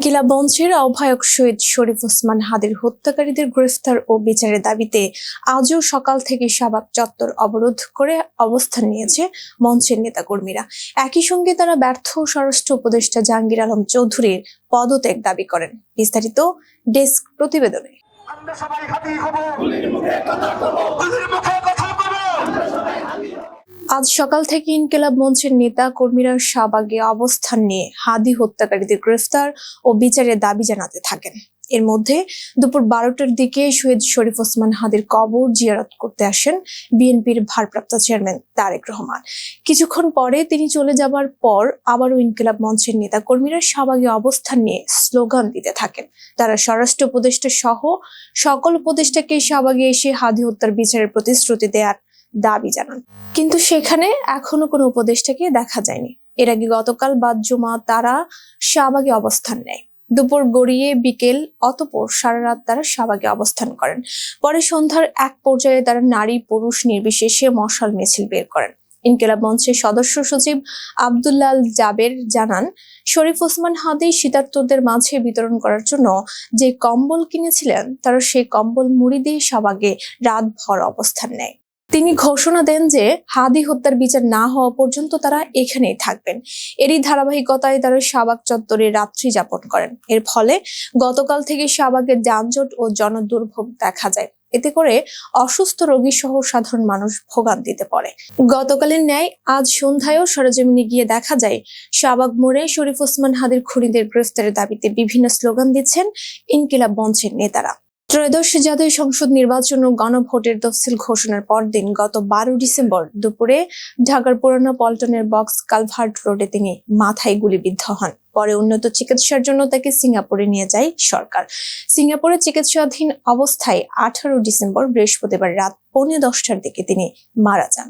ইনকিলাব মঞ্চের আহ্বায়ক শহীদ শরীফ ওসমান হাদির হত্যাকারীদের গ্রেফতার ও বিচারের দাবিতে আজও সকাল থেকে শাহবাগ চত্বর অবরোধ করে অবস্থান নিয়েছে মঞ্চের নেতাকর্মীরা। একই সঙ্গে তারা ব্যর্থ স্বরাষ্ট্র উপদেষ্টা জাহাঙ্গীর আলম চৌধুরীর পদত্যাগ দাবি করেন। বিস্তারিত ডেস্ক প্রতিবেদনে। আমরা সবাই আজ সকাল থেকে ইনকিলাব মঞ্চের নেতা কর্মীরা শাহবাগে অবস্থান নিয়ে হাদি হত্যাকারীদের গ্রেফতার ও বিচারের দাবি জানাতে থাকেন। এর মধ্যে দুপুর বারোটার দিকে শহীদ শরীফ ওসমান হাদির কবর জিয়ারত করতে আসেন বিএনপির ভারপ্রাপ্ত চেয়ারম্যান তারেক রহমান। কিছুক্ষণ পরে তিনি চলে যাবার পর আবারও ইনকিলাব মঞ্চের নেতা কর্মীরা শাহবাগে অবস্থান নিয়ে স্লোগান দিতে থাকেন। তারা স্বরাষ্ট্র উপদেষ্টা সহ সকল উপদেষ্টাকে শাহবাগে এসে হাদি হত্যার বিচারের প্রতিশ্রুতি দেওয়ার দাবি জানান। কিন্তু সেখানে এখনও কোনো উপদেষ্টাকে দেখা যায়নি। এর আগে গতকাল বাদ জমা তারা শাহবাগে অবস্থান নেয়। দুপুর গড়িয়ে বিকেল অতপর সারা রাত তারা শাহবাগে অবস্থান করেন। পরে সন্ধ্যার এক পর্যায়ে তারা নারী পুরুষ নির্বিশেষে মশাল মিছিল বের করেন। ইনকিলাব মঞ্চের সদস্য সচিব আবদুল্লাল জাবের জানান, শরীফ ওসমান হাদি শীতার্তদের মাঝে বিতরণ করার জন্য যে কম্বল কিনেছিলেন, তারা সেই কম্বল মুড়ি দিয়ে শাহবাগে রাতভর অবস্থান নেয়। তিনি ঘোষণা দেন যে হাদি হত্যার বিচার না হওয়া পর্যন্ত তারা এখানেই থাকবেন। এরই ধারাবাহিকতায় তারা শাহবাগ চত্বরে রাত্রি যাপন করেন। এর ফলে গতকাল থেকে শাহবাগের যানজট ও জনদুর্ভোগ দেখা যায়। এতে করে অসুস্থ রোগী সহ সাধারণ মানুষ ভোগান্তিতে পড়ে। গতকালের ন্যায় আজ সন্ধ্যায়ও সরজমিনে গিয়ে দেখা যায় শাহবাগ মোড়ে শরীফ ওসমান হাদির খুনিদের গ্রেফতারের দাবিতে বিভিন্ন স্লোগান দিচ্ছেন ইনকিলাব মঞ্চের নেতারা। ত্রয়োদশ জাতীয় সংসদ নির্বাচন ও গণভোটের তফসিল ঘোষণার পরদিন গত বারো ডিসেম্বর দুপুরে ঢাকার পুরানো পল্টনের বক্স কালভার্ট রোডে তিনি মাথায় গুলিবিদ্ধ হন। পরে উন্নত চিকিৎসার জন্য তাকে সিঙ্গাপুরে নিয়ে যায় সরকার। সিঙ্গাপুরে চিকিৎসাধীন অবস্থায় আঠারো ডিসেম্বর বৃহস্পতিবার রাত পৌনে দশটার দিকে তিনি মারা যান।